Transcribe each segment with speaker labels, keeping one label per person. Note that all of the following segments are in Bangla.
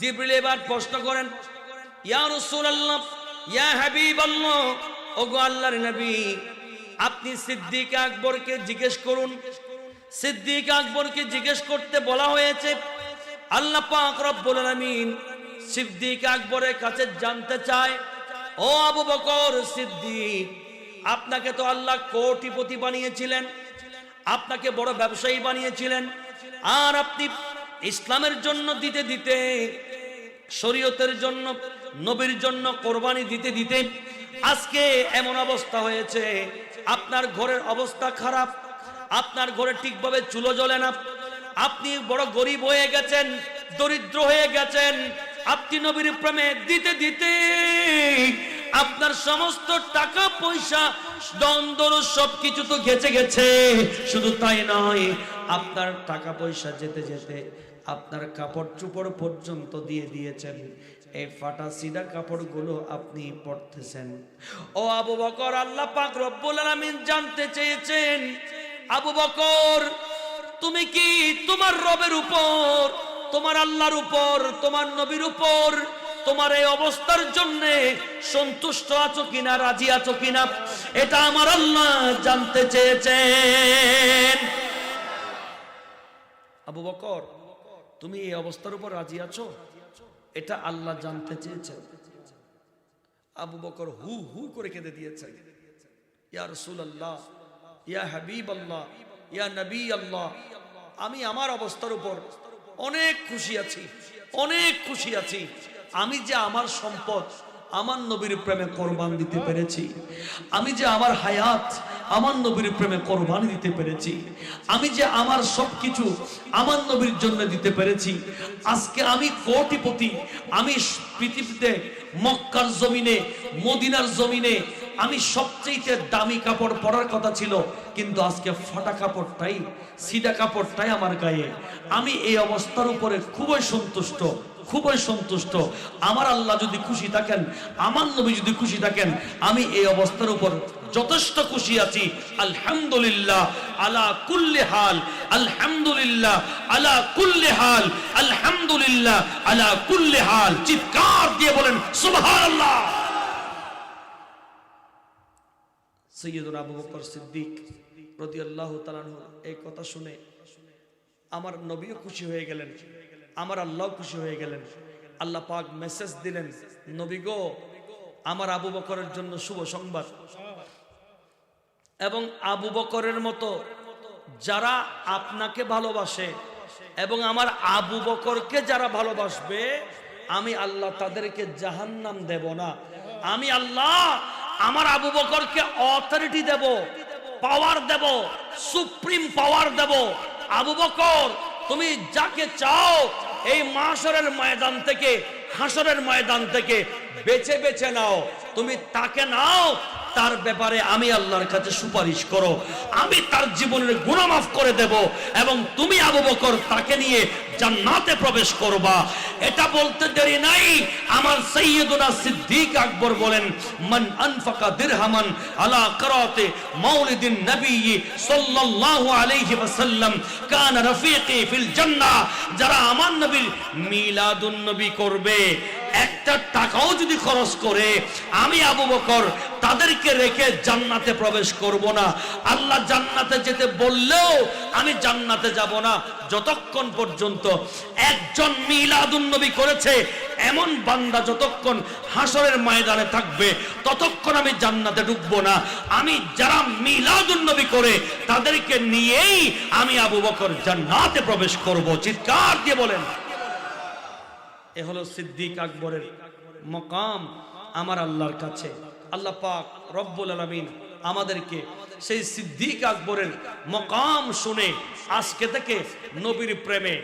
Speaker 1: জিবরিল এবার প্রশ্ন করেন, ইয়া রাসূলুল্লাহ, ইয়া হাবিবাল্লাহ, ওগো আল্লাহর নবী, আপনি সিদ্দিক আকবরকে জিজ্ঞেস করুন। সিদ্দিক আকবরকে জিজ্ঞেস করতে বলা হয়েছে, আল্লাহ পাক রব্বুল আলামিন সিদ্দিক আকবরের কাছে জানতে চায়, ও আবু বকর সিদ্দিক, আপনাকে তো আল্লাহ কোটিপতি বানিয়েছিলেন, আপনাকে বড় ব্যবসায়ী বানিয়েছিলেন, আর আপনি ইসলামের জন্য দিতে দিতে শরীয়তের জন্য, নবীর জন্য কোরবানি দিতে দিতে আজকে এমন অবস্থা হয়েছে, আপনার ঘরের অবস্থা খারাপ, আপনার ঘরে ঠিকভাবে চুলো জ্বলে না, আপনি বড় গরিব হয়ে গেছেন, দরিদ্র হয়ে গেছেন, আপনি নবীর প্রেমে দিতে দিতে আপনার সমস্ত টাকা, পয়সা দ্বন্দ্ব সবকিছু তো গেছে গেছে, শুধু তাই নয়, আপনার টাকা, পয়সা যেতে যেতে আপনার কাপড় চুপড় পর্যন্ত দিয়ে দিয়েছেন। এই ফাটা সিডা কাপড়গুলো আপনি পরতেছেন। ও আবু বকর, আল্লাহ পাক রব্বুল আলামিন জানতে চেয়েছেন, আবু বকর, তুমি কি তোমার রবের উপর, তোমার আল্লাহর উপর, তোমার নবীর উপর, তোমার এই অবস্থার জন্য সন্তুষ্ট আছো কিনা, রাজি আছো কিনা? এটা আমার আল্লাহ জানতে চেয়েছেন। আবু বকর তুমি এই অবস্থার উপর রাজি আছো? এটা আল্লাহ জানতে চেয়েছেন। আবু বকর হু হু করে কেঁদে দিয়েছেন। ইয়া রসুল আল্লাহ ইয়া হাবিব আল্লাহ ইয়া নবী আল্লাহ আমি আমার অবস্থার উপর অনেক খুশি আছি, অনেক খুশি আছি। আমি যে আমার সম্পদ আমার নবীর প্রেমে কোরবান দিতে পেরেছি। আমি যে আমার হায়াত আমার নবীর প্রেমে কোরবানি দিতে পেরেছি। আমি যে আমার সব কিছু আমার নবীর জন্য দিতে পেরেছি। আজকে আমি কোটিপতি, আমি পৃথিবীতে, মক্কার জমিনে, মদিনার জমিনে, আমি সবচেয়ে দামি কাপড় পরার কথা ছিল, কিন্তু আজকে ফাটা কাপড়টাই সিডা কাপড়টাই আমার গায়ে। আমি এই অবস্থার উপরে খুবই সন্তুষ্ট। খুবই সন্তুষ্ট। আমার আল্লাহ যদি খুশি থাকেন, আমার নবী যদি খুশি থাকেন, আমি এই অবস্থার উপর যথেষ্ট খুশি আছি। আলহামদুলিল্লাহ, আলা কুল্লি হাল, আলহামদুলিল্লাহ, আলা কুল্লি হাল, আলহামদুলিল্লাহ, আলা কুল্লি হাল। চিৎকার দিয়ে বলেন, সুবহানাল্লাহ। সৈয়দুল আবু বকর সিদ্দিক রাদিয়াল্লাহু তাআলা এই কথা শুনে আমার নবীও খুশি হয়ে গেলেন। আমার আল্লাহ খুশি হয়ে গেলেন। আল্লাহ পাক মেসেজ দিলেন, নবী গো, আমার আবু বকরের জন্য শুভ সংবাদ। এবং আবু বকরের মতো যারা আপনাকে ভালোবাসে এবং আমার আবু বকরকে যারা ভালোবাসবে, আমি আল্লাহ তাদেরকে জাহান্নাম দেব না। আমি আল্লাহ আমার আবু বকরকে অথরিটি দেব পাওয়ার দেব সুপ্রিম পাওয়ার দেব। আবু বকর, তুমি যাকে চাও এই মাসরের ময়দান থেকে হাসরের ময়দান থেকে বেছে বেছে নাও। তুমি তাকে নাও তার ব্যাপারে আমি আল্লাহর কাছে সুপারিশ করো। আমি তার জীবনের গুনাহ মাফ করে দেব এবং তুমি আবু বকর তাকে নিয়ে জান্নাতে প্রবেশ করবা। এটা বলতে দেরি নাই। আমার সৈয়দুনা সিদ্দিক আকবর বলেন, মান আনফাকা দিরহামান আলা করাতে মাউলিদিন নবী সাল্লাল্লাহু আলাইহি ওয়াসাল্লাম কান রফিকি ফিল জান্নাহ। যারা আমার নবীর মিলাদুন নবী করবে, একটা টাকাও যদি খরচ করে, আমি আবু বকর তাদেরকে রেখে জান্নাতে প্রবেশ করব না। আল্লাহ জান্নাতে যেতে বললেও আমি জান্নাতে যাব না। যতক্ষণ পর্যন্ত একজন মিলাদুন নবী করেছে, এমন বান্দা যতক্ষণ হাসরের ময়দানে থাকবে, ততক্ষণ আমি জান্নাতে ঢুকবো না। আমি যারা মিলাদুন নবী করে, তাদেরকে নিয়েই আমি আবু বকর জান্নাতে প্রবেশ করব। চিৎকার দিয়ে বলেন। এ হলো সিদ্দিক আকবরের মকাম আমার আল্লাহর কাছে। আল্লাহ পাক রব্বুল আলমিন আমাদেরকে সেই সিদ্দিক আকবরের মকাম শুনে আজকে থেকে নবীর প্রেমে,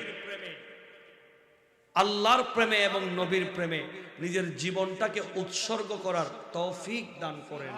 Speaker 1: আল্লাহর প্রেমে এবং নবীর প্রেমে নিজের জীবনটাকে উৎসর্গ করার তৌফিক দান করেন।